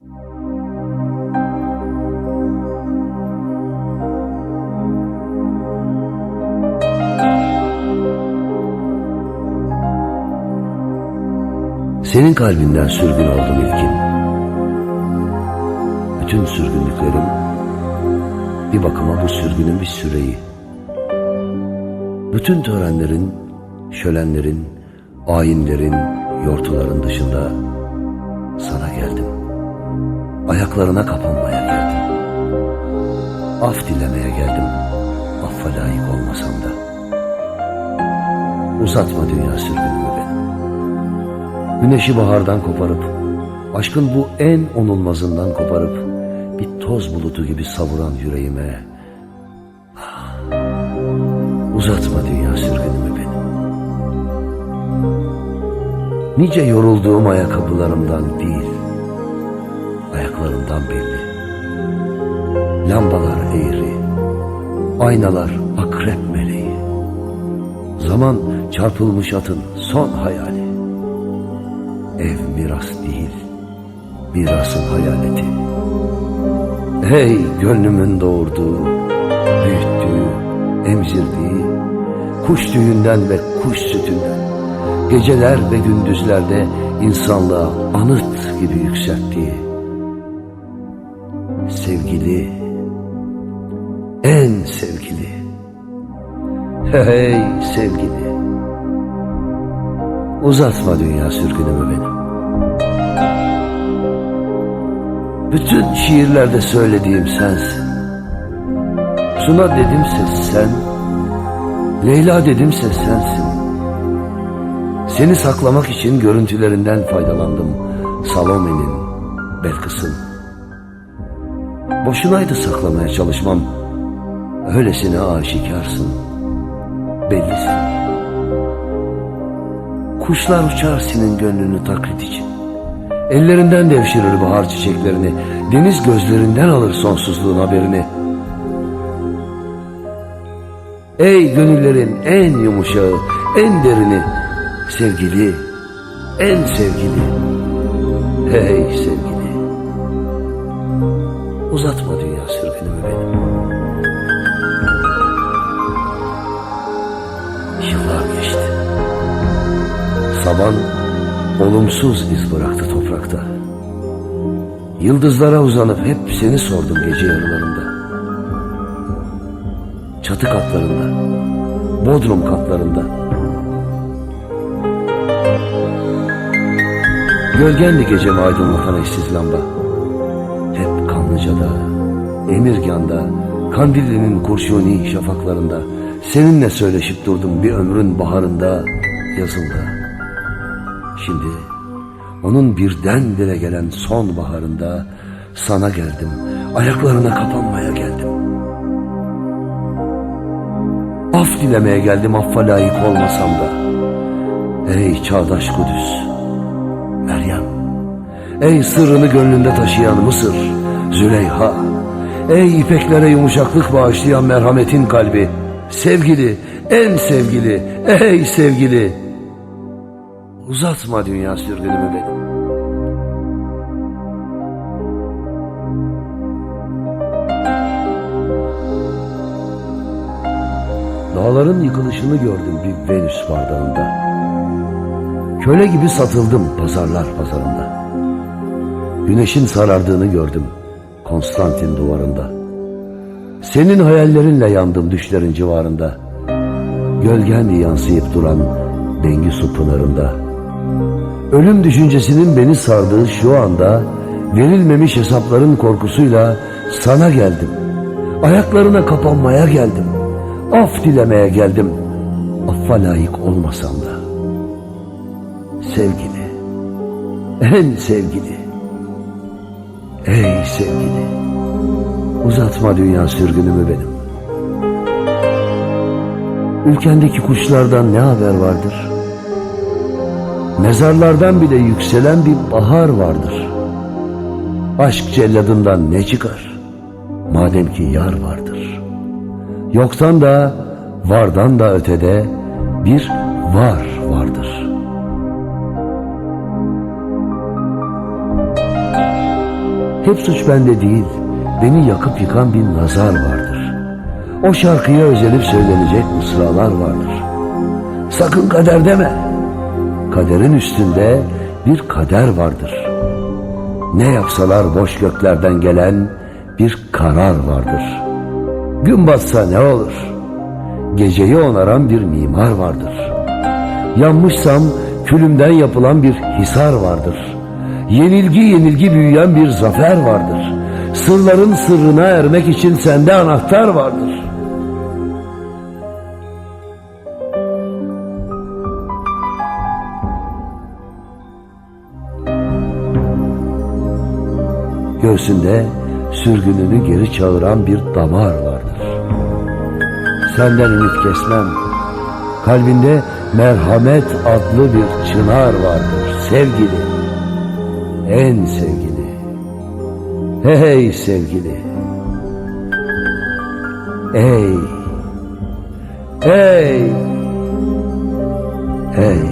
Senin kalbinden sürgün oldum ilkin. Bütün sürgünlüklerim bir bakıma bu sürgünün bir süreyi. Bütün törenlerin, şölenlerin, ayinlerin, yortuların dışında sana geldim. Ayaklarına kapanmaya geldim. Af dilemeye geldim. Affa layık olmasam da. Uzatma dünya sürgünümü benim. Güneşi bahardan koparıp, aşkın bu en onulmazından koparıp, bir toz bulutu gibi savuran yüreğime, uzatma dünya sürgünümü benim. Nice yorulduğum ayakkabılarımdan değil, ayaklarımdan belli. Lambalar eğri, aynalar akrep meleği. Zaman çarpılmış atın son hayali. Ev miras değil, mirasın hayaleti. Hey gönlümün doğurduğu, büyüttüğü, emzirdiği, kuş tüyünden ve kuş sütünden, geceler ve gündüzlerde insanlığa anıt gibi yükselttiği, sevgili, en sevgili, hey sevgili, Uzatma dünya sürgünümü benim. Bütün şiirlerde söylediğim sensin. Suna dedimse sen, Leyla dedimse sensin. Seni saklamak için görüntülerinden faydalandım. Salome'nin, Belkıs'ın. Boşunaydı saklamaya çalışmam. Öylesine aşikarsın. Bellisin. Kuşlar uçar senin gönlünü taklit için. Ellerinden devşirir bahar çiçeklerini. Deniz gözlerinden alır sonsuzluğun haberini. Ey gönüllerin en yumuşağı, en derini. Sevgili, en sevgili. Hey sevgili. Uzatma dünya sürgünümü benim. Yıllar geçti. Saban olumsuz iz bıraktı toprakta. Yıldızlara uzanıp hep seni sordum gece yarılarında. Çatı katlarında, bodrum katlarında. Gölgendi gecemi aydınlatan eşsiz lamba. Kanlıca'da, Emirgan'da, Kandilli'nin kurşuni şafaklarında. Seninle söyleşip durdum bir ömrün baharında, yazında. Şimdi onun birdenbire gelen son baharında sana geldim. Ayaklarına kapanmaya geldim. Af dilemeye geldim affa layık olmasam da. Ey çağdaş Kudüs, Meryem, ey sırrını gönlünde taşıyan Mısır, Züleyha, ey ipeklere yumuşaklık bağışlayan merhametin kalbi, sevgili, en sevgili, ey sevgili, Uzatma dünya sürgünümü benim. Dağların yıkılışını gördüm bir Venüs bardağında. Köle gibi satıldım pazarlar pazarında. Güneşin sarardığını gördüm Konstantin duvarında. Senin hayallerinle yandım düşlerin civarında. Gölgen yansıyıp duran Bengisu pınarında. Ölüm düşüncesinin beni sardığı şu anda verilmemiş hesapların korkusuyla sana geldim. Ayaklarına kapanmaya geldim. Af dilemeye geldim. Affa layık olmasam da. Sevgili, en sevgili, ey sevgili, uzatma dünya sürgünümü benim. Ülkendeki kuşlardan ne haber vardır? Mezarlardan bile yükselen bir bahar vardır. Aşk celladından ne çıkar? Madem ki yar vardır. Yoktan da vardan da ötede bir var Hep suç bende değil, beni yakıp yıkan bir nazar vardır. O şarkıya özenip söylenecek mısralar vardır. Sakın kader deme. Kaderin üstünde bir kader vardır. Ne yapsalar boş göklerden gelen bir karar vardır. Gün batsa ne olur? Geceyi onaran bir mimar vardır. Yanmışsam külümden yapılan bir hisar vardır. Yenilgi yenilgi büyüyen bir zafer vardır. Sırların sırrına ermek için sende anahtar vardır. Göğsünde sürgününü geri çağıran bir damar vardır. Senden ümit kesmem. Kalbinde merhamet adlı bir çınar vardır sevgili en sevgili. Hey sevgili. Hey. Hey. Hey.